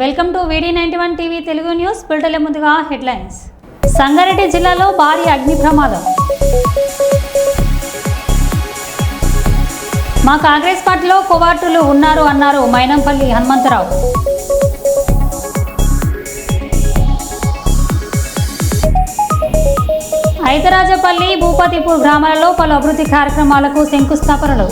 Welcome to VD ninety one TV Telugu news బులెటిన్ల ముందుగా headlines. Sangareddy జిల్లాలో భారీ అగ్ని ప్రమాదం. మా కాంగ్రెస్ పార్టీలో కోవార్టులు ఉన్నారు అన్నారు మైనంపల్లి హనుమంతరావు. ఐతరాజపల్లి భూపతిపూర్ గ్రామాలలో పలు అభివృద్ధి కార్యక్రమాలకు శంకుస్థాపనలు.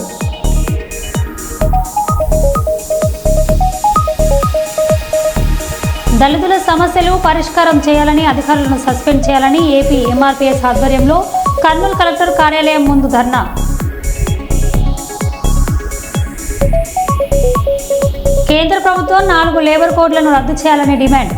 దళితుల సమస్యలు పరిష్కారం చేయాలని అధికారులను సస్పెండ్ చేయాలని ఏపీ ఎంఆర్పీఎస్ ఆధ్వర్యంలో కర్నూలు కలెక్టర్ కార్యాలయం ముందు ధర్నా. కేంద్ర ప్రభుత్వం నాలుగు లేబర్ కోడ్లను రద్దు చేయాలని డిమాండ్.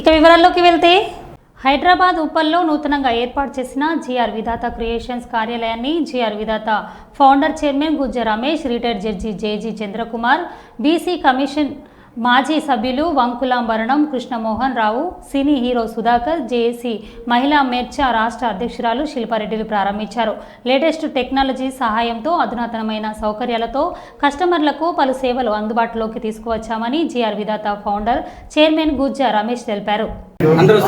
ఇక వివరాల్లోకి వెళ్తే హైదరాబాద్ ఉప్పల్లో నూతనంగా ఏర్పాటు చేసిన జిఆర్ విధాత క్రియేషన్స్ కార్యాలయాన్ని GR Vidhatha founder chairman Gujja Ramesh retired judge JG Chandrakumar BC commission మాజీ సభ్యులు వంకులాంబరణం Krishnamohan Rao cine hero Sudhakar JAC మహిళా మేర్చా రాష్ట్ర అధ్యక్షురాలు శిల్పారెడ్డిలు ప్రారంభించారు. లేటెస్ట్ టెక్నాలజీ సహాయంతో అధునాతనమైన సౌకర్యాలతో కస్టమర్లకు పలు సేవలు అందుబాటులోకి తీసుకువచ్చామని GR Vidhatha founder chairman Gujja Ramesh తెలిపారు. అందరూ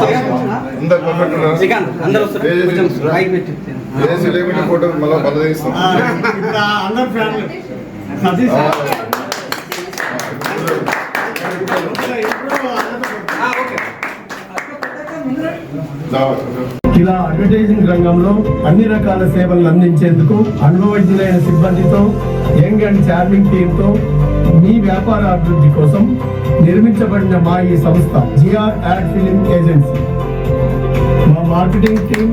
ఇలా అడ్వర్టైజింగ్ రంగంలో అన్ని రకాల సేవలను అందించేందుకు అనుభవజ్ఞులైన సిబ్బందితో యంగ్ అండ్ చార్మింగ్ టీంతో మీ వ్యాపార అభివృద్ధి కోసం నిర్మించబడిన మా ఈ సంస్థ జిఆర్ యాడ్ ఫిలిం ఏజెన్సీ. మా మార్కెటింగ్ టీం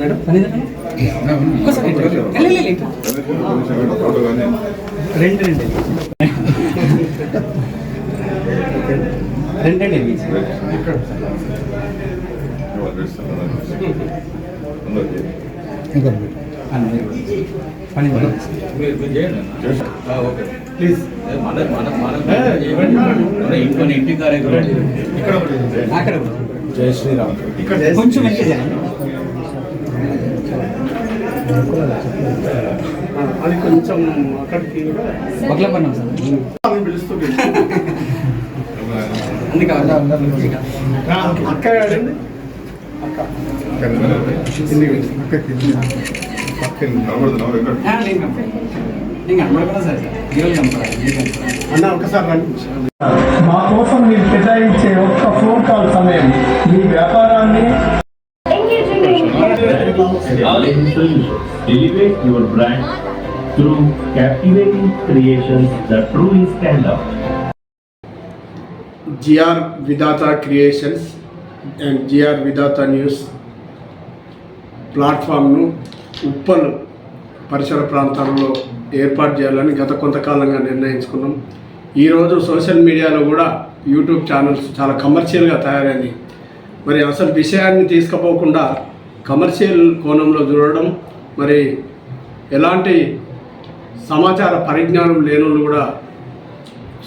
మేడం? పని రెండు. రెండు. పని. ప్లీజ్ మన మన మన మన ఇంటి కార్యక్రమం ఇక్కడ జై శ్రీరామ్. ఇక్కడ కొంచెం వెనక్కి జరగండి. అది కొంచెం అక్కడికి బగ్లపట్నం సార్ పిలుస్తుంది అన్ని కావాలి అక్క ఆడండి పక్కన కనబడుతున్నావు ఎక్కడ ఆ, నేను కనపడను. నేను కనపడకుండా అది కొంచెం అక్కడికి మీరు కనపడాలి. అన్న ఒకసారి మా కోసం మీరు కేటాయించే ఒక్క ఫోన్ కాల్ సమయం మీ వ్యాపారాన్ని Knowledge Solutions. Elevate your brand through captivating creations that truly stand out. GR Vidhata creations and GR Vidhata news ప్లాట్ఫామ్ను Uppal పరిసర ప్రాంతాల్లో ఏర్పాటు చేయాలని గత కొంతకాలంగా నిర్ణయించుకున్నాం ఈరోజు సోషల్ మీడియాలో కూడా యూట్యూబ్ ఛానల్స్ చాలా కమర్షియల్గా తయారైంది మరి అసలు విషయాన్ని తీసుకుపోకుండా కమర్షియల్ కోణంలో చూడడం మరి ఎలాంటి సమాచార పరిజ్ఞానం లేని కూడా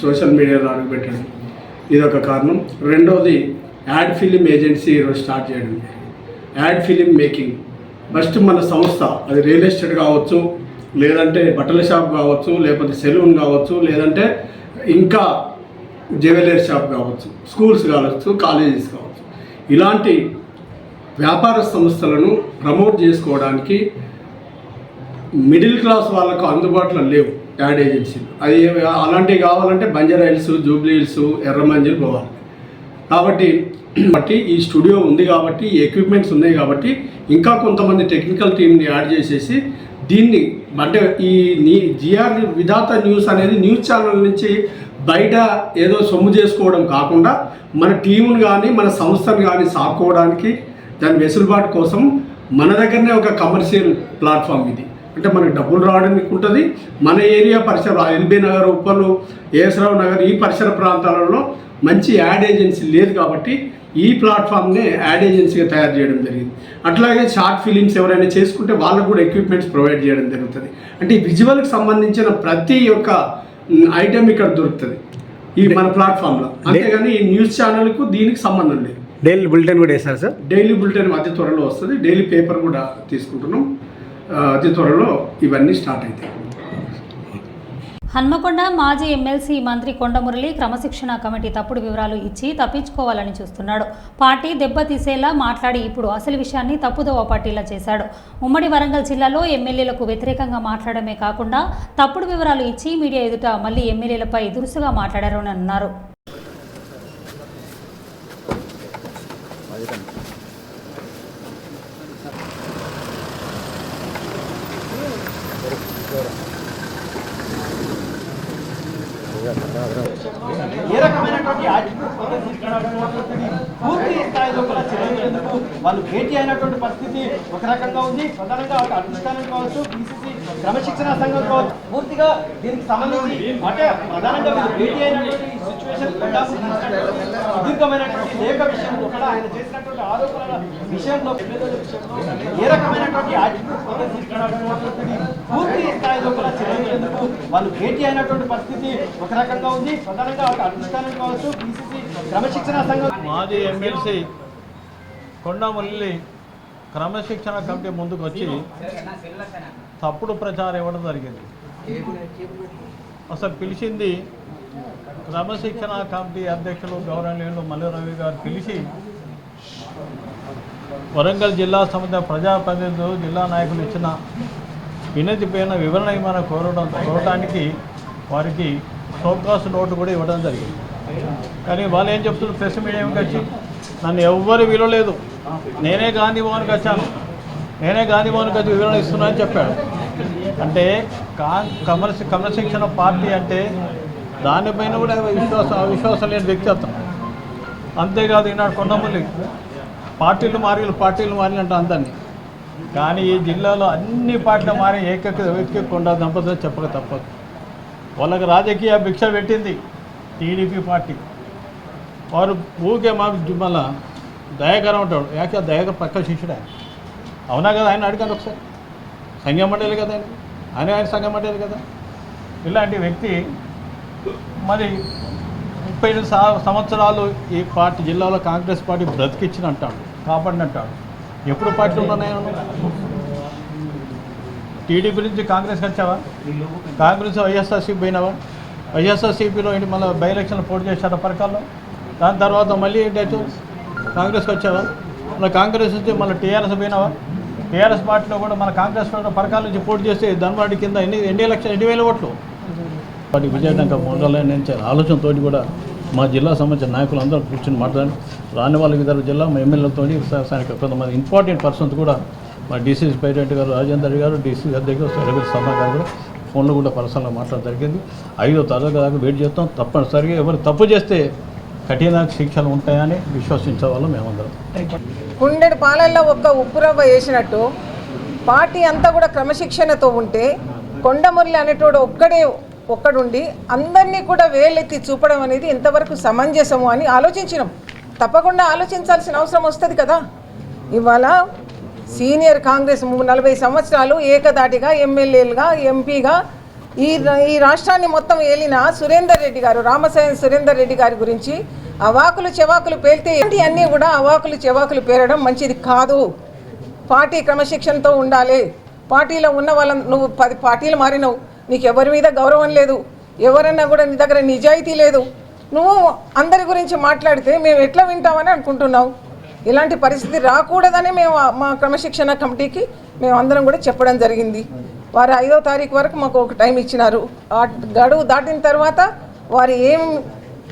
సోషల్ మీడియాలో అడుగుపెట్టడం. ఇదొక కారణం. రెండవది యాడ్ ఫిలిం ఏజెన్సీ ఈరోజు స్టార్ట్ చేయడం. Ad film making. ఫస్ట్ మన సంస్థ అది రియల్ ఎస్టేట్ కావచ్చు లేదంటే బట్టల షాప్ కావచ్చు లేకపోతే సెలూన్ కావచ్చు లేదంటే ఇంకా జ్యువెలరీ షాప్ కావచ్చు స్కూల్స్ కావచ్చు కాలేజెస్ కావచ్చు. ఇలాంటి వ్యాపార సంస్థలను ప్రమోట్ చేసుకోవడానికి మిడిల్ క్లాస్ వాళ్ళకు అందుబాటులో లేవు యాడ్ ఏజెన్సీలు. అది అలాంటివి కావాలంటే Banjara hills jubilee hills Erramanzil పోవాలి. కాబట్టి బట్టి ఈ స్టూడియో ఉంది కాబట్టి ఈ ఎక్విప్మెంట్స్ ఉన్నాయి కాబట్టి ఇంకా కొంతమంది టెక్నికల్ టీమ్ని యాడ్ చేసేసి దీన్ని అంటే ఈ నీ జిఆర్ విధాత న్యూస్ అనేది న్యూస్ ఛానల్ నుంచి బయట ఏదో సొమ్ము చేసుకోవడం కాకుండా మన టీమును కానీ మన సంస్థను కానీ సాకోవడానికి దాని వెసులుబాటు కోసం మన దగ్గరనే ఒక కమర్షియల్ ప్లాట్ఫామ్ ఇది. అంటే మనకి డబ్బులు రావడానికి ఉంటుంది. మన ఏరియా పరిసర ఎల్బీ నగర్ ఉప్పలు ఏసరావు నగర్ ఈ పరిసర ప్రాంతాలలో మంచి యాడ్ ఏజెన్సీ లేదు కాబట్టి ఈ ప్లాట్ఫామ్నే యాడ్ ఏజెన్సీగా తయారు చేయడం జరిగింది. అట్లాగే షార్ట్ ఫిలిమ్స్ ఎవరైనా చేసుకుంటే వాళ్ళకు కూడా ఎక్విప్మెంట్స్ ప్రొవైడ్ చేయడం జరుగుతుంది. అంటే ఈ విజువల్కి సంబంధించిన ప్రతి ఒక్క ఐటెం ఇక్కడ దొరుకుతుంది. ఈ మన ప్లాట్ఫామ్లో. అంతేగాని ఈ న్యూస్ ఛానల్కు దీనికి సంబంధం లేదు. డైలీ బులెటిన్ కూడా వేస్తారు సార్? డైలీ బులెటిన్ అతి త్వరలో వస్తుంది. డైలీ పేపర్ కూడా తీసుకుంటున్నాం. అతి త్వరలో ఇవన్నీ స్టార్ట్ అవుతాయి హన్మకొండ మాజీ ఎమ్మెల్సీ మంత్రి కొండమురళి క్రమశిక్షణ కమిటీ తప్పుడు వివరాలు ఇచ్చి తప్పించుకోవాలని చూస్తున్నాడు. పార్టీ దెబ్బతీసేలా మాట్లాడి ఇప్పుడు అసలు విషయాన్ని తప్పుదోవ పట్టిలా చేశాడు. ఉమ్మడి వరంగల్ జిల్లాలో ఎమ్మెల్యేలకు వ్యతిరేకంగా మాట్లాడమే కాకుండా తప్పుడు వివరాలు ఇచ్చి మీడియా ఎదుట మళ్ళీ ఎమ్మెల్యేలపై దురుసుగా మాట్లాడారు అని అన్నారు ఏ రకమైనటువంటి యాటిట్యూడ్ ప్రదర్శిస్తున్నటువంటి పూర్తి స్థాయిలో కూడా చర్యలు వాళ్ళు భేటీ అయినటువంటి పరిస్థితి ఒక రకంగా ఉంది. ప్రధానంగా ఒక అధిష్టానం కావచ్చు బీసీసీ క్రమశిక్షణ సంఘం కావచ్చు పూర్తిగా దీనికి సంబంధించి అంటే ప్రధానంగా వీళ్ళు భేటీ అయినటువంటి సిచ్యువేషన్ సుదీర్ఘమైనటువంటి లేఖ విషయంలో కూడా ఆయన చేసినటువంటి ఆరోపణల విషయంలో విషయంలో ఏ రకమైనటువంటి యాటిట్యూడ్ ప్రదర్శిస్తున్నటువంటి పూర్తి స్థాయిలో కూడా చర్యలు వాళ్ళు భేటీ అయినటువంటి పరిస్థితి ఒక రకంగా ఉంది. ప్రధానంగా ఒక అధిష్టానం కావచ్చు బీసీసీ క్రమశిక్షణ సంఘం మాజీ ఎమ్మెల్సీ కొండమల్లి క్రమశిక్షణ కమిటీ ముందుకు వచ్చి తప్పుడు ప్రచారం ఇవ్వడం జరిగింది. అసలు పిలిచింది క్రమశిక్షణ కమిటీ అధ్యక్షులు గౌరవనీయులు మల్లి రవి గారు పిలిచి వరంగల్ జిల్లా సంబంధించిన ప్రజాప్రతినిధులు జిల్లా నాయకులు ఇచ్చిన వినతి పైన వివరణ ఏమైనా కోరడం కోరడానికి వారికి సోకాసు నోటు కూడా ఇవ్వడం జరిగింది. కానీ వాళ్ళు ఏం చెప్తున్నారు? ప్రెస్ మీడియాకి వచ్చి నన్ను ఎవ్వరు విలువలేదు నేనే గాంధీ భవన్కి వచ్చాను. నేనే గాంధీ భవన్కి వచ్చి వివరణ ఇస్తున్నా అని చెప్పాడు. అంటే కా కమర్శ క్రమశిక్షణ పార్టీ అంటే దానిపైన కూడా విశ్వాసం అవిశ్వాసం లేని వ్యక్తి అంతేకాదు ఈనాడు కొండమల్లి పార్టీలు మారి పార్టీలు మారి అంటే అందరినీ. కానీ ఈ జిల్లాలో అన్ని పార్టీలు మారి ఏకైక వ్యక్తి కొండ దంపతులు చెప్పక తప్పదు. వాళ్ళకి రాజకీయ భిక్ష పెట్టింది. TDP party. వారు ఊరికే మాకు మళ్ళా దయాకరం ఉంటాడు యాకే దయాకర్ పక్క శిష్యుడు ఆయన అవునా కదా? ఆయన అడగండి ఒకసారి. సంఘం మండలి కదా ఆయన ఆయన ఆయన సంఘం మండలి కదా? ఇలాంటి వ్యక్తి మరి ముప్పై ఐదు సంవత్సరాలు ఈ పార్టీ జిల్లాలో కాంగ్రెస్ పార్టీ బ్రతికిచ్చిన అంటాడు. కాపాడినంటాడు ఎప్పుడు పార్టీలు ఉన్నాయి టీడీపీ నుంచి కాంగ్రెస్కి వచ్చావా? కాంగ్రెస్ వైఎస్ఆర్సీకి పోయినావా? వైఎస్ఆర్సీపీలో ఏంటి మళ్ళీ బై ఎలక్షన్లు పోటీ చేశారు పరకాల్లో దాని తర్వాత మళ్ళీ ఏంటి కాంగ్రెస్కి వచ్చావా? మళ్ళీ కాంగ్రెస్ నుంచి మళ్ళీ టీఆర్ఎస్ పోయినావా? టీఆర్ఎస్ పార్టీలో కూడా మన కాంగ్రెస్ పరకాల నుంచి పోటీ చేస్తే ధనవాడి కింద ఎన్ని ఎన్ని లక్షలు ఎన్ని వేల ఓట్లు? వాటి విజయడంగా మొదలైన నుంచి ఆలోచనతో కూడా మా జిల్లా సంబంధించిన నాయకులు అందరూ కూర్చొని మాట్లాడి రాని వాళ్ళ ఇద్దరు జిల్లా మా ఎమ్మెల్యేలతో కొంతమంది ఇంపార్టెంట్ పర్సన్స్ కూడా మా డీసీసీ ప్రెసిడెంట్ గారు రాజేందర్ గారు డీసీ అధ్యక్షుడు రవి గారు కూడా ఫోన్లో కూడా పర్సనల్గా మాట్లాడడం జరిగింది. ఐదో తరగతి దాకా వెయిట్ చేస్తాం. తప్పనిసరిగా ఎవరు తప్పు చేస్తే కఠిన శిక్షలు ఉంటాయని విశ్వసించే వాళ్ళం మేమందరం. కుండెడు పాలల్లో ఒక్క ఉప్పురవ్వ వేసినట్టు పార్టీ అంతా కూడా క్రమశిక్షణతో ఉంటే కొండమురళి అనేటోడు ఒక్కడే ఒక్కడుండి అందరినీ కూడా వేలెత్తి చూపడం అనేది ఎంతవరకు సమంజసము అని ఆలోచించినాం. తప్పకుండా ఆలోచించాల్సిన అవసరం వస్తుంది కదా. ఇవాళ సీనియర్ కాంగ్రెస్ నలభై సంవత్సరాలు ఏకదాటిగా ఎమ్మెల్యేలుగా ఎంపీగా ఈ ఈ రాష్ట్రాన్ని మొత్తం ఏలిన సురేందర్ రెడ్డి గారు రామసాయం సురేందర్ రెడ్డి గారి గురించి అవాకులు చెవాకులు పేలితే అన్నీ కూడా అవాకులు చెవాకులు పేరడం మంచిది కాదు. పార్టీ క్రమశిక్షణతో ఉండాలి. పార్టీలో ఉన్న వాళ్ళ నువ్వు పది పార్టీలు మారినవు. నీకు ఎవరి మీద గౌరవం లేదు. ఎవరన్నా కూడా నీ దగ్గర నిజాయితీ లేదు. నువ్వు అందరి గురించి మాట్లాడితే మేము ఎట్లా వింటామని అనుకుంటున్నావు? ఇలాంటి పరిస్థితి రాకూడదని మేము మా క్రమశిక్షణ కమిటీకి మేము అందరం కూడా చెప్పడం జరిగింది. వారు ఐదో తారీఖు వరకు మాకు ఒక టైం ఇచ్చినారు. ఆ గడువు దాటిన తర్వాత వారు ఏం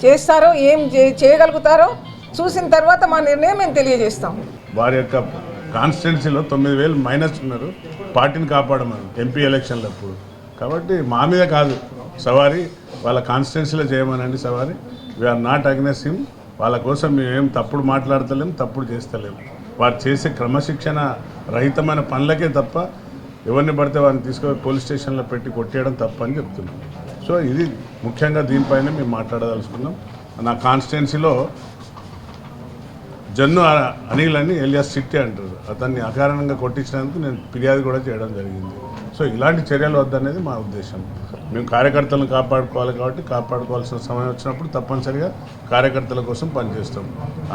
చేస్తారో ఏం చేయగలుగుతారో చూసిన తర్వాత మా నిర్ణయం మేము తెలియజేస్తాం. వారి యొక్క కాన్స్టిట్యున్సీలో తొమ్మిది వేలు మైనస్ ఉన్నారు. పార్టీని కాపాడమని ఎంపీ ఎలక్షన్లు అప్పుడు. కాబట్టి మా మీద కాదు. సవారీ వాళ్ళ కాన్స్టిట్యున్సీలో చేయమనండి సవారీ. వీఆర్ నాట్ అగ్నెస్ హిమ్ వాళ్ళ కోసం మేమేం తప్పుడు మాట్లాడతలేము తప్పుడు చేస్తలేము వారు చేసే క్రమశిక్షణ రహితమైన పనులకే తప్ప ఎవరిని పడితే వారిని తీసుకొని పోలీస్ స్టేషన్లో పెట్టి కొట్టేయడం తప్ప అని చెప్తున్నాం. సో ఇది ముఖ్యంగా దీనిపైన మేము మాట్లాడదలుచుకున్నాం. నా కాన్స్టిట్యున్సీలో జన్ను అనిల్ అని ఎలియాస్ సిట్టి అంటారు. అతన్ని అకారణంగా కొట్టించినందుకు నేను ఫిర్యాదు కూడా చేయడం జరిగింది. సో ఇలాంటి చర్యలు వద్దనేది మా ఉద్దేశం. మేము కార్యకర్తలను కాపాడుకోవాలి కాబట్టి కాపాడుకోవాల్సిన సమయం వచ్చినప్పుడు తప్పనిసరిగా కార్యకర్తల కోసం పనిచేస్తాం.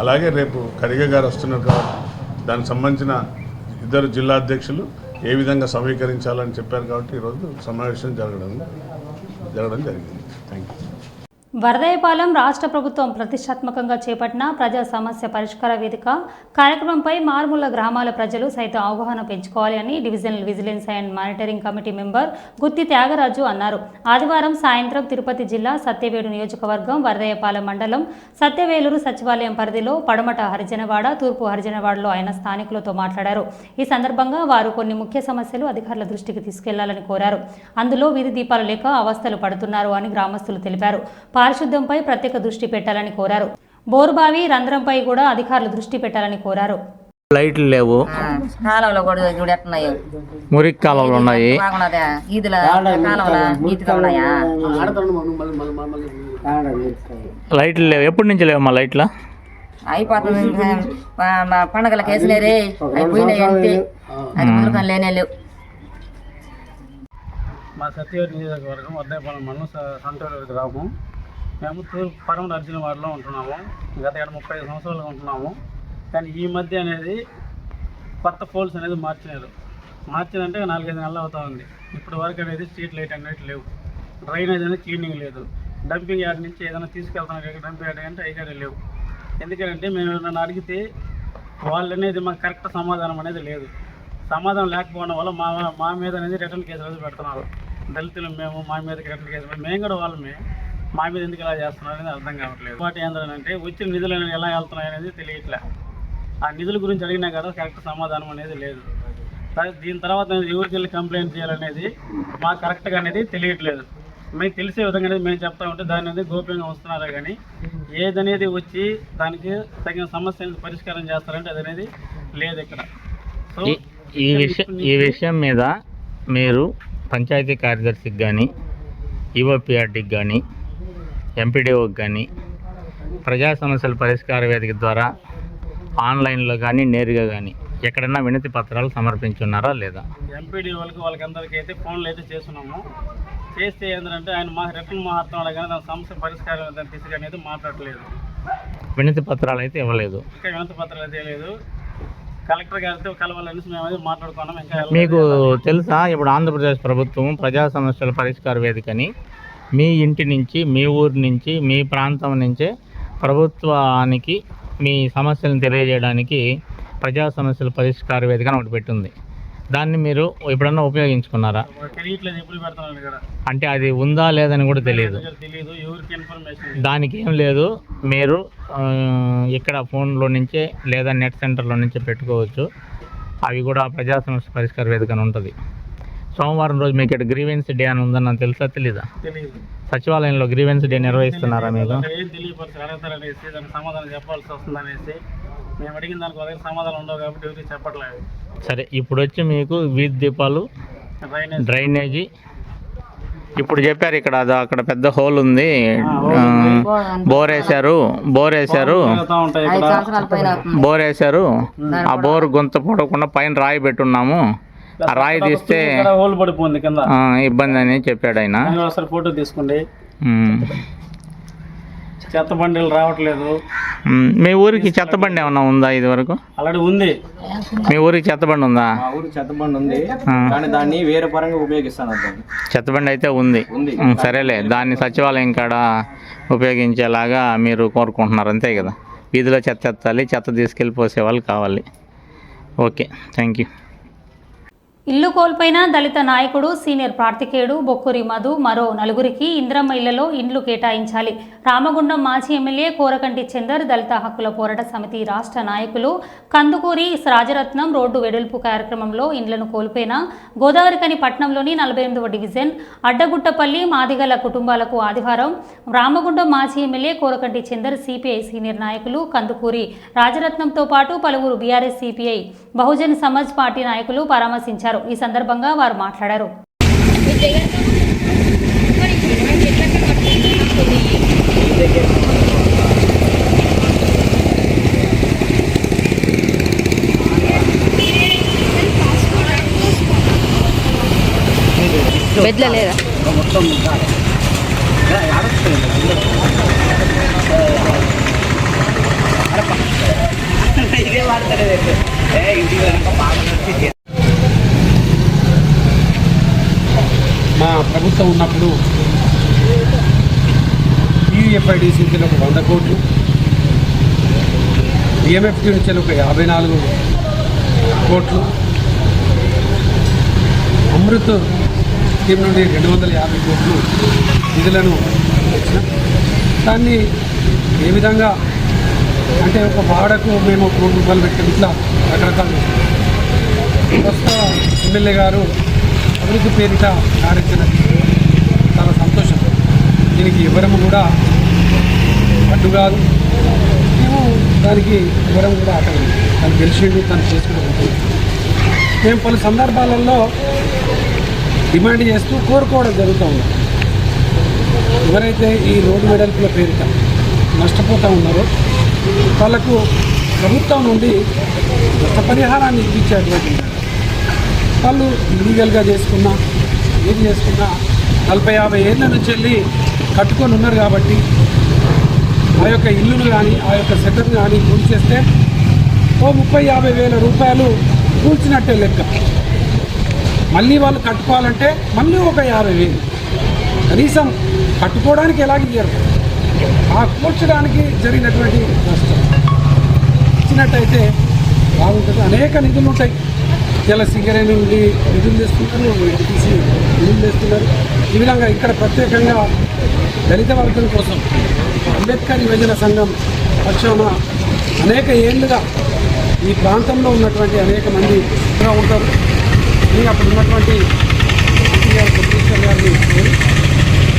అలాగే రేపు ఖరిగే గారు వస్తున్నారు కాబట్టి దానికి సంబంధించిన ఇద్దరు జిల్లా అధ్యక్షులు ఏ విధంగా సమీకరించాలని చెప్పారు కాబట్టి ఈరోజు సమావేశం జరగడం జరగడం జరిగింది. థ్యాంక్ యూ వరదయపాలెం రాష్ట్ర ప్రభుత్వం ప్రతిష్టాత్మకంగా చేపట్టిన ప్రజా సమస్య పరిష్కార వేదిక కార్యక్రమంపై మారుమూల గ్రామాల ప్రజలు సైతం అవగాహన పెంచుకోవాలి అని divisional vigilance and monitoring committee member Gutti Tyagaraju అన్నారు. ఆదివారం సాయంత్రం తిరుపతి జిల్లా సత్యవేడు నియోజకవర్గం వరదయపాలెం మండలం సత్యవేలూరు సచివాలయం పరిధిలో పడమట హరిజనవాడ తూర్పు హరిజనవాడలో ఆయన స్థానికులతో మాట్లాడారు. ఈ సందర్భంగా వారు కొన్ని ముఖ్య సమస్యలు అధికారుల దృష్టికి తీసుకెళ్ళాలని కోరారు. అందులో వీధి దీపాలు లేక అవస్థలు పడుతున్నారు అని గ్రామస్తులు తెలిపారు. పారిశుద్ధ్యంపై ప్రత్యేక దృష్టి పెట్టాలని కోరారు. బోరుబావి రంధ్రంపై కూడా అధికారులు దృష్టి పెట్టాలని కోరారు. లైట్లు లేవు. కాలంలో కూడా మురికి ఉన్నాయి. ఈదుల కాలంలో ఉన్నాయా? లైట్లు లేవు. ఎప్పటి నుంచి లేవు మా లైట్లు? అయిపోతుంది ఇంకా. ప- ప- పండగలకు వేసినారే అయిపోయినాయి అంతే. అది లేనే లేవు. మా సత్యవేది నియోజకవర్గం వద్దయపాలెం మండలం స- సంతూరు గ్రామం. మేము తూర్పు పరమ అర్జున వాడలో ఉంటున్నాము. గత ఏడు ముప్పై ఐదు సంవత్సరాలుగా ఉంటున్నాము. కానీ ఈ మధ్య అనేది కొత్త పోల్స్ అనేది మార్చినారు. మార్చినంటే నాలుగైదు నెలలు అవుతా ఉంది. ఇప్పటి వరకు అనేది స్ట్రీట్ లైట్ అనేది లేవు. డ్రైనేజ్ అనేది క్లీనింగ్ లేదు. డంపింగ్ యార్డ్ నుంచి ఏదైనా తీసుకెళ్తాను డంపింగ్ యార్డ్ అంటే అయితే లేవు. ఎందుకంటే మేము నన్ను అడిగితే వాళ్ళు అనేది మాకు కరెక్ట్ సమాధానం అనేది లేదు. సమాధానం లేకపోవడం వల్ల మా మా మీద అనేది రిటర్న్ కేసు అనేది పెడుతున్నారు. దళితులు మేము మా మీద రిటర్న్ కేసు మేము కూడా వాళ్ళమే. మా మీద ఎందుకు ఇలా చేస్తున్నారు అనేది అర్థం కావట్లేదు. వాటి ఏంటంటే వచ్చిన నిధులు ఎలా వెళ్తున్నాయి అనేది తెలియట్లే. ఆ నిధుల గురించి అడిగినా కదా కరెక్ట్ సమాధానం అనేది లేదు. దీని తర్వాత ఎవరికి వెళ్ళి కంప్లైంట్ చేయాలనేది మాకు కరెక్ట్గా అనేది తెలియట్లేదు. మీకు తెలిసే విధంగా అనేది మేము చెప్తా ఉంటే దాన్ని అనేది గోప్యంగా వస్తున్నారా కానీ ఏదనేది వచ్చి దానికి తగిన సమస్య పరిష్కారం చేస్తారంటే అది అనేది లేదు ఇక్కడ. సో ఈ- విషయం ఈ విషయం మీద మీరు పంచాయతీ కార్యదర్శికి కానీ ఈఓపిఆర్డీకి కానీ ఎంపీడీఓకి కానీ ప్రజా సమస్యల పరిష్కార వేదిక ద్వారా ఆన్లైన్లో కానీ నేరుగా కానీ ఎక్కడన్నా వినతి పత్రాలు సమర్పించున్నారా లేదా? ఎంపీడీ వాళ్ళకి వాళ్ళకందరికీ అయితే ఫోన్లు అయితే చేస్తున్నాము. చేస్తే ఏంటంటే ఆయన మా రిటర్న్ మాట్లాడుతున్నాడు కానీ దాని సమస్య పరిష్కారం అనేది మాట్లాడలేదు. వినతి పత్రాలు అయితే ఇవ్వలేదు. ఇంకా వినతి పత్రాలు అయితే లేదు. కలెక్టర్ గారితో కలవాలనేసి మేము అయితే మాట్లాడుకున్నాం. ఇంకా. మీకు తెలుసా? ఇప్పుడు ఆంధ్రప్రదేశ్ ప్రభుత్వం ప్రజా సమస్యల పరిష్కార వేదికని మీ ఇంటి నుంచి మీ ఊరి నుంచి మీ ప్రాంతం నుంచే ప్రభుత్వానికి మీ సమస్యలను తెలియజేయడానికి ప్రజా సమస్యల పరిష్కార వేదిక ఒకటి పెట్టింది. దాన్ని మీరు ఎప్పుడన్నా ఉపయోగించుకున్నారా? అంటే అది ఉందా లేదని కూడా తెలియదు. దానికి ఏం లేదు మీరు ఇక్కడ ఫోన్లో నుంచే లేదా నెట్ సెంటర్లో నుంచే పెట్టుకోవచ్చు. అవి కూడా ప్రజా సమస్య పరిష్కార వేదిక అని ఉంటుంది. సోమవారం రోజు మీకు ఇక్కడ గ్రీవెన్స్ డే అని ఉందని నాకు తెలుసా తెలీదా? తెలియదు సచివాలయంలో గ్రీవెన్స్ డే నిర్వహిస్తున్నారా మీకు అక్కడ ఏం తెలియపరిచి అడుగుతారనేసి దానికి సమాధానం చెప్పాల్సి వస్తుంది అనేసి. మేము అడిగిన దానికి వాళ్ళకి సమాధానం ఉండవు కాబట్టి ఎవరికి చెప్పట్లేదు. సరే ఇప్పుడు వచ్చి మీకు వీధి దీపాలు డ్రైనేజ్. ఇప్పుడు చెప్పారు ఇక్కడ అది అక్కడ పెద్ద హోల్ ఉంది. బోర్ వేశారు బోర్ అవుతుంది. బోర్ వేశారు ఆ బోర్ గుంత పడకుండా పైన రాయి పెట్టున్నాము. రాయి తీస్తే హోల్ పడిపోయింది కింద. ఆ, ఇబ్బంది అని చెప్పాడు ఆయన. ఒకసారి ఫోటో తీసుకోండి. చెత్త బండిలు రావట్లేదు. మీ ఊరికి చెత్తబండి ఏమన్నా ఉందా ఇది వరకు ఆల్రెడీ ఉంది. మీ ఊరికి చెత్తబండి ఉందా? మా ఊరు చెత్తబండి ఉంది. కానీ దాన్ని వేరే పరంగా ఉపయోగిస్తాను దాన్ని చెత్తబండి అయితే ఉంది. సరేలే. దాన్ని సచివాలయం కాడ ఉపయోగించేలాగా మీరు కోరుకుంటున్నారు. అంతే కదా. వీధిలో చెత్త ఎత్తాలి చెత్త తీసుకెళ్ళి పోసే వాళ్ళు కావాలి. ఓకే. థ్యాంక్ యూ ఇల్లు కోల్పోయిన దళిత నాయకుడు సీనియర్ ప్రార్థికేయుడు బొక్కూరి మధు మరో నలుగురికి ఇంద్రమ్మ ఇళ్ళలో ఇండ్లు కేటాయించాలి. రామగుండం మాజీ ఎమ్మెల్యే కోరకంటి చందర్ దళిత హక్కుల పోరాట సమితి రాష్ట్ర నాయకులు కందుకూరి రాజరత్నం రోడ్డు వెడల్పు కార్యక్రమంలో ఇండ్లను కోల్పోయిన గోదావరికని పట్టణంలోని నలభై ఎనిమిదవ డివిజన్ అడ్డగుట్టపల్లి మాదిగల కుటుంబాలకు ఆదివారం రామగుండం మాజీ MLA Korakanti Chandar CPI senior నాయకులు కందుకూరి రాజరత్నంతో పాటు పలువురు BRS CPI Bahujan Samaj party నాయకులు పరామర్శించారు. ఈ సందర్భంగా వారు మాట్లాడారు. బెడ్ల లేదా మొత్తం ఇదే వాడతారు ఏ బాగా మా ప్రభుత్వం ఉన్నప్పుడు యూఎఫ్ఐడిసి నుంచి ఒక వంద కోట్లు డిఎంఎఫ్టీ నుంచి ఒక యాభై నాలుగు కోట్లు అమృత్ స్కీమ్ నుండి రెండు వందల యాభై కోట్లు నిధులను దాన్ని ఏ విధంగా అంటే ఒక వాడకు మేము ఒక కోటి రూపాయలు పెట్టాం. ఇట్లా రకరకాలు. ప్రస్తుత ఎమ్మెల్యే గారు అభివృద్ధి పేరిట కార్యక్రమం చాలా సంతోషం. దీనికి ఎవరము కూడా అడ్డు కాదు. మేము దానికి ఎవరం కూడా ఆటలు తను గెలిచిండు తను చేసుకుని మేము పలు సందర్భాలలో డిమాండ్ చేస్తూ కోరుకోవడం జరుగుతూ ఉంది. ఎవరైతే ఈ రోడ్డు వెడల్పుల పేరిట నష్టపోతూ ఉన్నారో వాళ్ళకు ప్రభుత్వం నుండి నష్టపరిహారాన్ని ఇప్పించేటువంటి వాళ్ళు ఇల్లీగల్గా చేసుకున్నా ఏం చేసుకున్నా నలభై యాభై ఏళ్ళ నుంచి వెళ్ళి కట్టుకొని ఉన్నారు కాబట్టి ఆ యొక్క ఇల్లును కానీ ఆ యొక్క సెటర్ని కానీ కూల్చేస్తే ఓ ముప్పై యాభై వేల రూపాయలు కూల్చినట్టే లెక్క. మళ్ళీ వాళ్ళు కట్టుకోవాలంటే మళ్ళీ ఒక యాభై వేలు. కనీసం కట్టుకోవడానికి ఎలాగ ఇయ్యరు? ఆ కూల్చడానికి జరిగినటువంటి నష్టం చూసినట్టయితే బాగుంటుంది అనేక నిధులు ఉంటాయి. ఇలా సింగరేణి నుండి నిధులు తెస్తున్నారు ఎన్టీసీ నిధులు తెస్తున్నారు ఈ విధంగా ఇక్కడ ప్రత్యేకంగా దళిత వర్గం కోసం అంబేద్కర్ యువజన సంఘం పక్షాన అనేక ఏళ్ళుగా ఈ ప్రాంతంలో ఉన్నటువంటి అనేక మంది ఉంటారు. నేను అప్పుడు ఉన్నటువంటి మంత్రి గారిని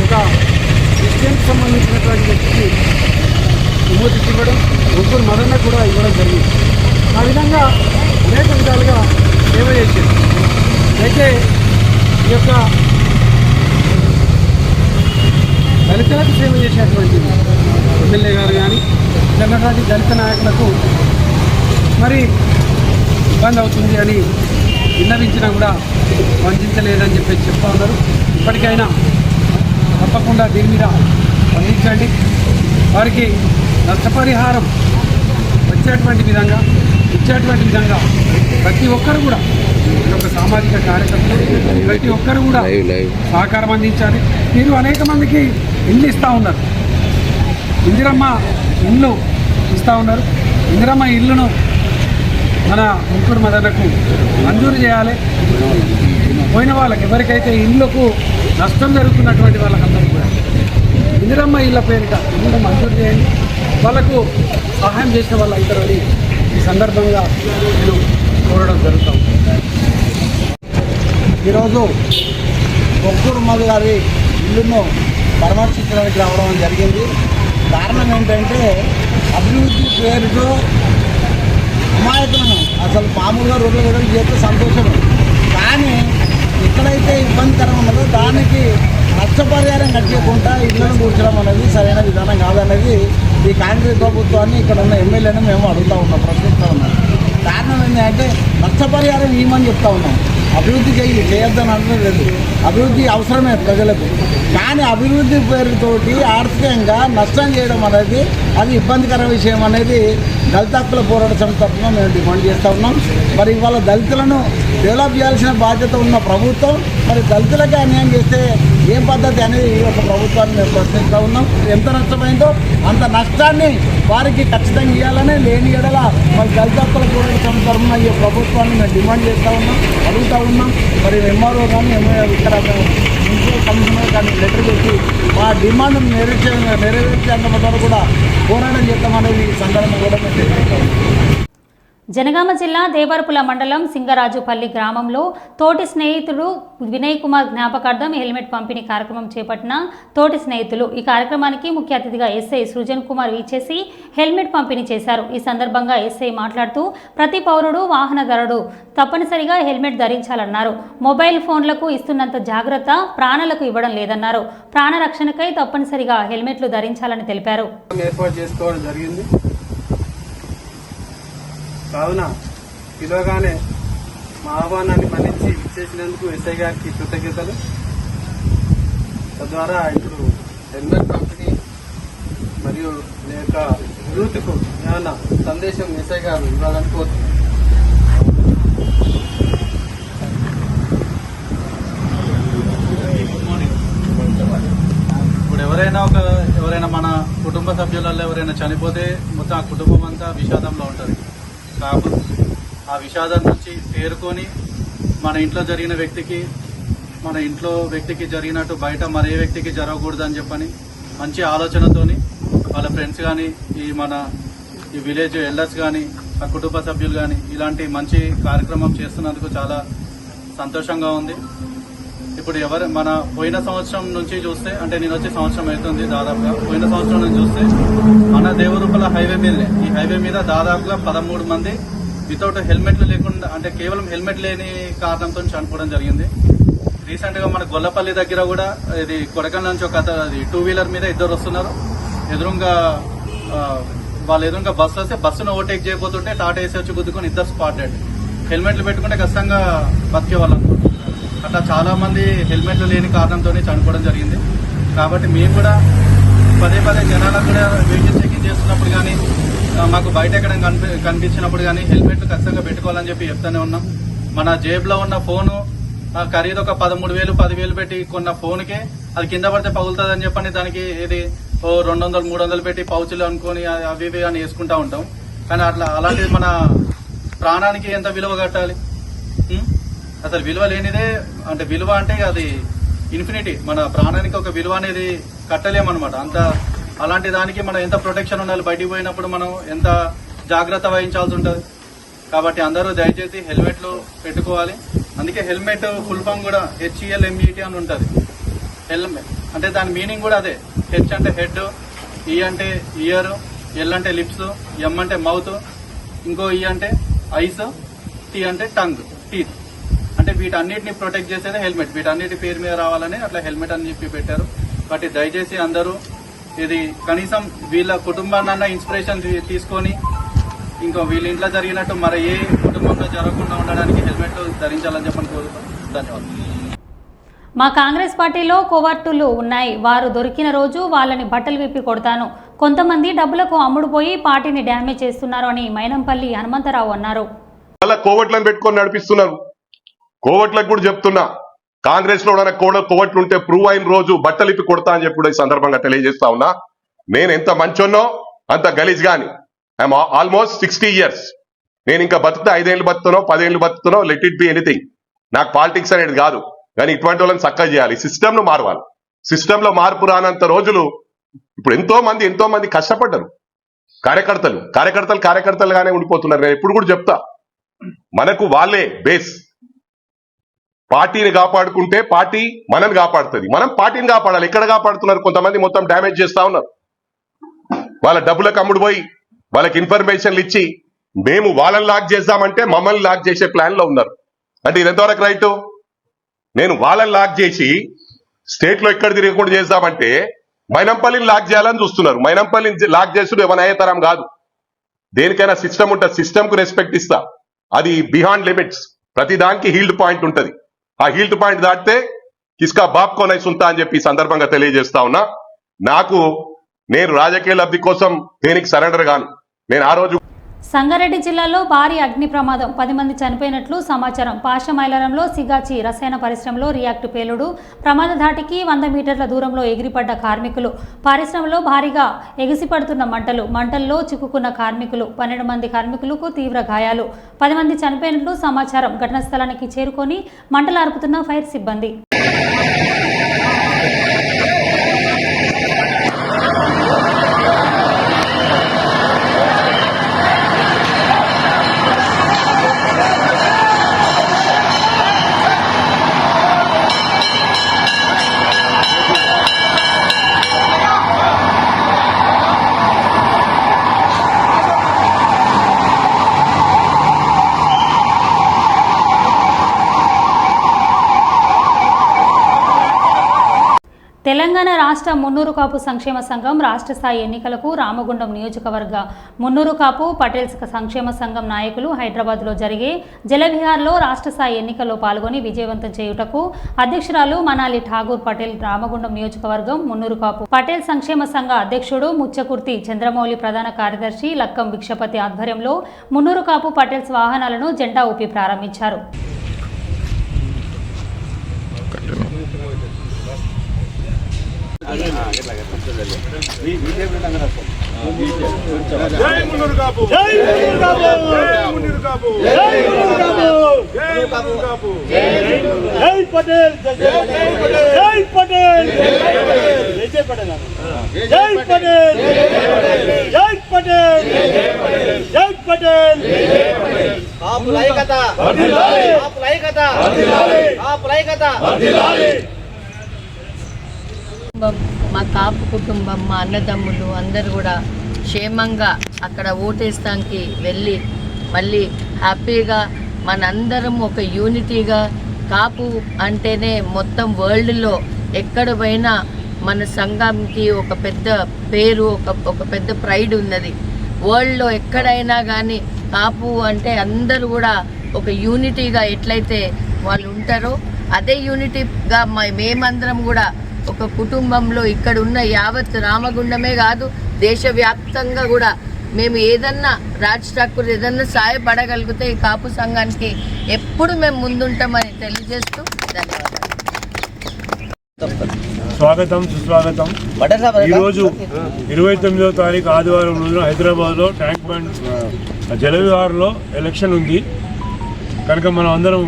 ఒక క్రిస్టియన్కి సంబంధించినటువంటి వ్యక్తికి విమోచి ఇవ్వడం ముగ్గురు మదన్న కూడా ఇవ్వడం జరిగింది. ఆ విధంగా అనేక విధాలుగా సేవ చేసింది అయితే ఈ యొక్క దళితులకు సేవ చేసేటువంటి ఎమ్మెల్యే గారు కానీ జనరాటి దళిత నాయకులకు మరి ఇబ్బంది అవుతుంది అని విన్నవించినా కూడా వంచలేదని చెప్పేసి చెప్తా ఉన్నారు. ఇప్పటికైనా తప్పకుండా దీని మీద స్పందించండి. వారికి నష్టపరిహారం వచ్చేటువంటి విధంగా ఇచ్చేటువంటి విధంగా ప్రతి ఒక్కరు కూడా ఈ యొక్క సామాజిక కార్యకర్తలు ప్రతి ఒక్కరు కూడా సహకారం అందించాలి. మీరు అనేక మందికి ఇల్లు ఇస్తూ ఉన్నారు. ఇందిరమ్మ ఇల్లు ఇస్తూ ఉన్నారు. ఇందిరమ్మ ఇల్లును మన ముగ్గురు మదనకు మంజూరు చేయాలి. పోయిన వాళ్ళకి ఎవరికైతే ఇళ్ళకు నష్టం జరుగుతున్నటువంటి వాళ్ళకందరూ కూడా ఇందిరమ్మ ఇళ్ళ పేరిట ఇల్లు మంజూరు చేయండి. వాళ్ళకు సహాయం చేసిన వాళ్ళు అవుతారని ఈ సందర్భంగా నేను కోరడం జరుగుతాం ఈరోజు బొక్కూరు మధు గారి ఇల్లును పరామర్శించడానికి రావడం జరిగింది. కారణం ఏంటంటే అభివృద్ధి పేరుతో అమాయకులను అసలు మామూలుగా రోడ్లు కూడా చేస్తే సంతోషం. కానీ ఎక్కడైతే ఇబ్బందికరం ఉన్నదో దానికి నష్టపరిహారం కట్టకుండా ఇళ్ళను కూర్చడం అనేది సరైన విధానం కాదనేది ఈ కాంగ్రెస్ ప్రభుత్వాన్ని ఇక్కడ ఉన్న ఎమ్మెల్యేని మేము అడుగుతా ఉన్నాం ప్రశ్నిస్తూ ఉన్నాం. కారణం ఏంటంటే నష్టపరిహారం ఇవ్వమని చెప్తా ఉన్నాం. అభివృద్ధి చేయి చేయొద్దని అనడం లేదు. అభివృద్ధి అవసరమే ప్రజలకు. కానీ అభివృద్ధి పేరుతోటి ఆర్థికంగా నష్టం చేయడం అనేది అది ఇబ్బందికర విషయం అనేది దళిత హక్కుల పోరాట సంస్థ తరఫున మేము డిమాండ్ చేస్తూ ఉన్నాం. మరి ఇవాళ దళితులను డెవలప్ చేయాల్సిన బాధ్యత ఉన్న ప్రభుత్వం మరి దళితులకే అన్యాయం చేస్తే ఏం పద్ధతి అనేది ఈ యొక్క ప్రభుత్వాన్ని మేము ప్రశ్నిస్తూ ఉన్నాం. ఎంత నష్టమైందో అంత నష్టాన్ని వారికి ఖచ్చితంగా ఇవ్వాలని లేని ఎడల మరి దళిత హక్కుల పోరాట సమితి ఈ ప్రభుత్వాన్ని మేము డిమాండ్ చేస్తూ ఉన్నాం అడుగుతూ ఉన్నాం. మరి ఎంఆర్ఓ కానీ ఎంఏ ఇక్కడ మున్సిపల్ కమిషనర్ కానీ లెటర్ పెట్టి మా డిమాండ్ నెరవేర్చే నెరవేర్చేంత కూడా పోరాటం చేద్దామనేది ఈ సందర్భంగా కూడా మేము తెలియజేస్తాం జనగామ జిల్లా దేవరపుల మండలం సింగరాజుపల్లి గ్రామంలో తోటి స్నేహితుడు వినయ్ కుమార్ జ్ఞాపకార్థం హెల్మెట్ పంపిణీ కార్యక్రమం చేపట్టిన తోటి స్నేహితులు ఈ కార్యక్రమానికి ముఖ్య అతిథిగా ఎస్ఐ సృజన్ కుమార్ వీచేసి హెల్మెట్ పంపిణీ చేశారు. ఈ సందర్భంగా ఎస్ఐ మాట్లాడుతూ ప్రతి పౌరుడు వాహనదారుడు. తప్పనిసరిగా హెల్మెట్ ధరించాలన్నారు. మొబైల్ ఫోన్లకు ఇస్తున్నంత జాగ్రత్త ప్రాణాలకు ఇవ్వడం లేదన్నారు. ప్రాణ రక్షణకై తప్పనిసరిగా హెల్మెట్లు ధరించాలని తెలిపారు. కావున పిలవగానే మా ఆహ్వానాన్ని మన్నించి చేసినందుకు ఎస్ఐ గారికి కృతజ్ఞతలు. తద్వారా ఇప్పుడు హెల్మెట్ కంపెనీ మరియు యొక్క యూత్కు ఏమన్నా సందేశం ఎస్ఐ గారు ఇవ్వాలని కోరుతున్నాను. ఇప్పుడు ఎవరైనా ఒక ఎవరైనా మన కుటుంబ సభ్యులలో ఎవరైనా చనిపోతే మొత్తం ఆ కుటుంబం అంతా విషాదంలో ఉంటుంది. కాకపోతే ఆ విషాదం నుంచి తేరుకొని మన ఇంట్లో జరిగిన వ్యక్తికి మన ఇంట్లో వ్యక్తికి జరిగినట్టు బయట మరే వ్యక్తికి జరగకూడదని చెప్పని మంచి ఆలోచనతోని వాళ్ళ ఫ్రెండ్స్ కానీ ఈ మన ఈ విలేజ్ ఎల్డర్స్ కానీ ఆ కుటుంబ సభ్యులు కానీ ఇలాంటి మంచి కార్యక్రమం చేస్తున్నందుకు చాలా సంతోషంగా ఉంది. ఇప్పుడు ఎవరు మన పోయిన సంవత్సరం నుంచి చూస్తే అంటే నేను వచ్చి సంవత్సరం అవుతుంది దాదాపుగా పోయిన సంవత్సరం నుంచి చూస్తే మన దేవరూపల హైవే మీదనే. ఈ హైవే మీద దాదాపుగా పదమూడు మంది వితౌట్ హెల్మెట్లు లేకుండా అంటే కేవలం హెల్మెట్ లేని కారణంతో చనిపోవడం జరిగింది. రీసెంట్గా మన గొల్లపల్లి దగ్గర కూడా ఇది కొడకల్ నుంచి ఒక అది టూ వీలర్ మీద ఇద్దరు వస్తున్నారు. ఎదురుగా వాళ్ళు వాళ్ళ ఎదురుగా బస్సు వస్తే బస్సును ఓవర్టేక్ చేయబోతుంటే టాటా వేసి వచ్చి గుద్దుకొని ఇద్దరు స్పాటెడ్. హెల్మెట్లు పెట్టుకుంటే ఖచ్చితంగా బతికే వాళ్ళు. అట్లా చాలా మంది హెల్మెట్లు లేని కారణంతోనే చనిపోవడం జరిగింది. కాబట్టి మేము కూడా పదే పదే జనాలకు కూడా వెహికల్ చెకింగ్ చేస్తున్నప్పుడు కానీ మాకు బయట ఎక్కడ కనిపి కనిపించినప్పుడు కానీ హెల్మెట్లు ఖచ్చితంగా పెట్టుకోవాలని చెప్పి చెప్తూనే ఉన్నాం. మన జేబులో ఉన్న ఫోను ఆ, ఖరీదు ఒక పదమూడు వేలు పదివేలు పెట్టి కొన్న ఫోన్కే అది కింద పడితే పగులుతుందని చెప్పండి చెప్పని దానికి ఇది ఓ రెండు వందలు మూడు వందలు పెట్టి పౌచులు అనుకొని అవి ఇవి అని వేసుకుంటా ఉంటాం. కానీ అట్లా అలాంటిది మన ప్రాణానికి ఎంత విలువ కట్టాలి? అసలు విలువ లేనిదే అంటే విలువ అంటే అది ఇన్ఫినిటీ మన ప్రాణానికి ఒక విలువ అనేది కట్టలేమన్నమాట. అంత అలాంటి దానికి మనం ఎంత ప్రొటెక్షన్ ఉండాలి? బయటికి పోయినప్పుడు మనం ఎంత జాగ్రత్త వహించాల్సి ఉంటుంది? కాబట్టి అందరూ దయచేసి హెల్మెట్లు పెట్టుకోవాలి. అందుకే హెల్మెట్ ఫుల్ ఫామ్ కూడా H E L M E T అని ఉంటుంది. హెల్మెట్ అంటే దాని మీనింగ్ కూడా అదే. హెచ్ అంటే హెడ్ ఈ అంటే ఇయర్ ఎల్ అంటే లిప్స్ ఎం అంటే మౌత్ ఇంకో ఈ అంటే ఐస్ టీ అంటే టంగ్ టీత్. అంటే వీటన్నిటిని ప్రొటెక్ట్ చేసేదే హెల్మెట్ వీటన్నిటి పేరు మీద రావాలని అట్లా హెల్మెట్ అని చెప్పి పెట్టారు. కాబట్టి దయచేసి అందరూ ఇది కనీసం వీళ్ళ కుటుంబాన్న ఇన్స్పిరేషన్ తీసుకొని ఇంకా వీళ్ళ ఇంట్లో జరిగినట్టు మరి ఏ కుటుంబంలో జరగకుండా ఉండడానికి హెల్మెట్ ధరించాలని చెప్పని కోరుతాం ధన్యవాదాలు. మా కాంగ్రెస్ పార్టీలో కోవర్టులు ఉన్నాయి. వారు దొరికిన రోజు వాళ్ళని బట్టలు విప్పి కొడతాను. కొంతమంది డబ్బులకు అమ్ముడుపోయి పార్టీని డ్యామేజ్ చేస్తున్నారు అని మైనంపల్లి హనుమంతరావు అన్నారు. వాళ్ళ కోవట్లను పెట్టుకొని నడిపిస్తున్నారు. కోవట్లకు కూడా చెప్తున్నా. కాంగ్రెస్లో ఉన్న కోవట్లు ఉంటే ప్రూవ్ అయిన రోజు బట్టలు ఇప్పి కొడతా అని చెప్పి కూడా ఈ సందర్భంగా తెలియజేస్తా ఉన్నా. నేను ఎంత మంచోన్నో అంత గలీజ్ గాని. ఐఎమ్ ఆల్మోస్ట్ సిక్స్టీ ఇయర్స్ నేను ఇంకా బతుకుతా ఐదేళ్ళు బతుకుతానో పదేళ్ళు బతుకుతానో లెట్ ఇట్ బి ఎనీథింగ్ నాకు పాలిటిక్స్ అనేది కాదు. కానీ ఇటువంటి వాళ్ళని చక్కగా చేయాలి. సిస్టమ్ను మారవాలి. సిస్టమ్లో మార్పు రానంత రోజులు ఇప్పుడు ఎంతో మంది ఎంతో మంది కష్టపడ్డారు. కార్యకర్తలు. కార్యకర్తలు కార్యకర్తలుగానే ఉండిపోతున్నారు. నేను ఎప్పుడు కూడా చెప్తా. మనకు వాళ్ళే బేస్ పార్టీని కాపాడుకుంటే పార్టీ మనని కాపాడుతుంది. మనం పార్టీని కాపాడాలి. ఎక్కడ కాపాడుతున్నారు? కొంతమంది మొత్తం డ్యామేజ్ చేస్తా ఉన్నారు. వాళ్ళ డబ్బులకు అమ్ముడు పోయి వాళ్ళకి ఇన్ఫర్మేషన్లు ఇచ్చి మేము వాళ్ళని లాక్ చేద్దామంటే మమ్మల్ని లాక్ చేసే ప్లాన్లో ఉన్నారు. అంటే ఇది ఎంతవరకు రైట్ నేను వాళ్ళని లాక్ చేసి స్టేట్లో ఎక్కడ తిరగకుండా చేద్దామంటే మైనంపల్లిని లాక్ చేయాలని చూస్తున్నారు. మైనంపల్లిని లాక్ చేస్తుడు ఏమైనా అయ్యేతరం కాదు. దేనికైనా సిస్టమ్ ఉంటుంది సిస్టమ్కు రెస్పెక్ట్ ఇస్తా. అది బిహాండ్ లిమిట్స్. ప్రతి దానికి హీల్డ్ పాయింట్ ఉంటుంది. ఆ హీల్డ్ పాయింట్ దాటితే కిస్కా బాప్ కోనై సుంతా అని చెప్పి సందర్భంగా తెలియజేస్తా ఉన్నా. నాకు నేను రాజకీయ లబ్ధి కోసం దేనికి సరెండర్ గాను? నేను ఆ రోజు సంగారెడ్డి జిల్లాలో భారీ అగ్ని ప్రమాదం. పది మంది చనిపోయినట్లు సమాచారం. పాషమైలరంలో సిగాచి రసాయన పరిశ్రమలో రియాక్ట్ పేలుడు. ప్రమాద ధాటికి వంద మీటర్ల దూరంలో ఎగిరిపడ్డ కార్మికులు. పరిశ్రమలో భారీగా ఎగిసిపడుతున్న మంటలు. మంటల్లో చిక్కుకున్న కార్మికులు. పన్నెండు మంది కార్మికులకు తీవ్ర గాయాలు. పది మంది చనిపోయినట్లు సమాచారం. ఘటనా స్థలానికి చేరుకొని మంటలు ఆర్పుతున్న ఫైర్ సిబ్బంది. తెలంగాణ రాష్ట్ర మున్నూరు కాపు సంక్షేమ సంఘం రాష్ట్ర స్థాయి ఎన్నికలకు రామగుండం నియోజకవర్గ మున్నూరు కాపు పటేల్స్ సంక్షేమ సంఘం నాయకులు హైదరాబాద్లో జరిగే జలవిహార్లో రాష్ట్ర స్థాయి ఎన్నికల్లో పాల్గొని విజయవంతం చేయుటకు అధ్యక్షురాలు మనాలి ఠాగూర్ పటేల్ రామగుండం నియోజకవర్గం మున్నూరు కాపు పటేల్ సంక్షేమ సంఘ అధ్యక్షుడు ముచ్చకుర్తి చంద్రమౌళి ప్రధాన కార్యదర్శి లక్కం విక్షపతి ఆధ్వర్యంలో మున్నూరు కాపు పటేల్స్ వాహనాలను జెండా ఊపి ప్రారంభించారు జై మున్నూరు కాపు జై మున్నూరు కాపు జై మున్నూరు కాపు జై మున్నూరు కాపు జై మున్నూరు కాపు జై పటేల్ జై పటేల్ జై పటేల్ జై పటేల్ జై పటేల్ జై పటేల్ జై పటేల్ ఆపు లైకత ఆపు లైకత ఆపు కుటుంబం మా కాపు కుటుంబం మా అన్నదమ్ములు అందరూ కూడా క్షేమంగా అక్కడ ఓటేస్తానికి వెళ్ళి మళ్ళీ హ్యాపీగా మనందరం ఒక యూనిటీగా కాపు అంటేనే మొత్తం వరల్డ్లో ఎక్కడ పోయినా మన సంఘంకి ఒక పెద్ద పేరు ఒక ఒక పెద్ద ప్రైడ్ ఉన్నది. వరల్డ్లో ఎక్కడైనా కానీ కాపు అంటే అందరూ కూడా ఒక యూనిటీగా ఎట్లయితే వాళ్ళు ఉంటారో అదే యూనిటీగా మేమందరం కూడా ఒక కుటుంబంలో ఇక్కడ ఉన్న యావత్ రామగుండమే కాదు దేశవ్యాప్తంగా కూడా మేము ఏదన్నా రాజ్ ఠాకూర్ ఏదన్నా సాయపడగలిగితే ఈ కాపు సంఘానికి ఎప్పుడు మేము ముందుంటామని తెలియజేస్తూ ధన్యవాదాలు. స్వాగతం సుస్వాగతం. ఈరోజు ఇరవై తొమ్మిదవ తారీఖు ఆదివారం రోజున హైదరాబాద్లో ట్యాంక్ బండ్ జలవిహార్లో ఎలక్షన్ ఉంది. కనుక మనం అందరం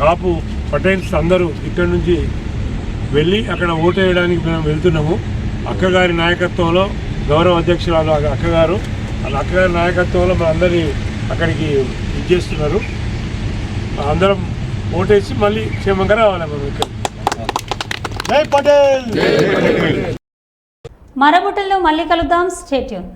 కాపు పటేల్స్ అందరూ ఇక్కడి నుంచి వెళ్ళి అక్కడ ఓటు వేయడానికి మేము వెళ్తున్నాము. అక్కగారి నాయకత్వంలో గౌరవ అధ్యక్షురాలు అక్కగారు. వాళ్ళ అక్కగారి నాయకత్వంలో మనందరి అక్కడికి ఇచ్చేస్తున్నారు అందరం ఓటేసి మళ్ళీ క్షేమంగా రావాలి మనం ఇక్కడ జై పటేల్! మరబుట్టల్లో మళ్ళీ కలుద్దాం. స్టేట్యూన్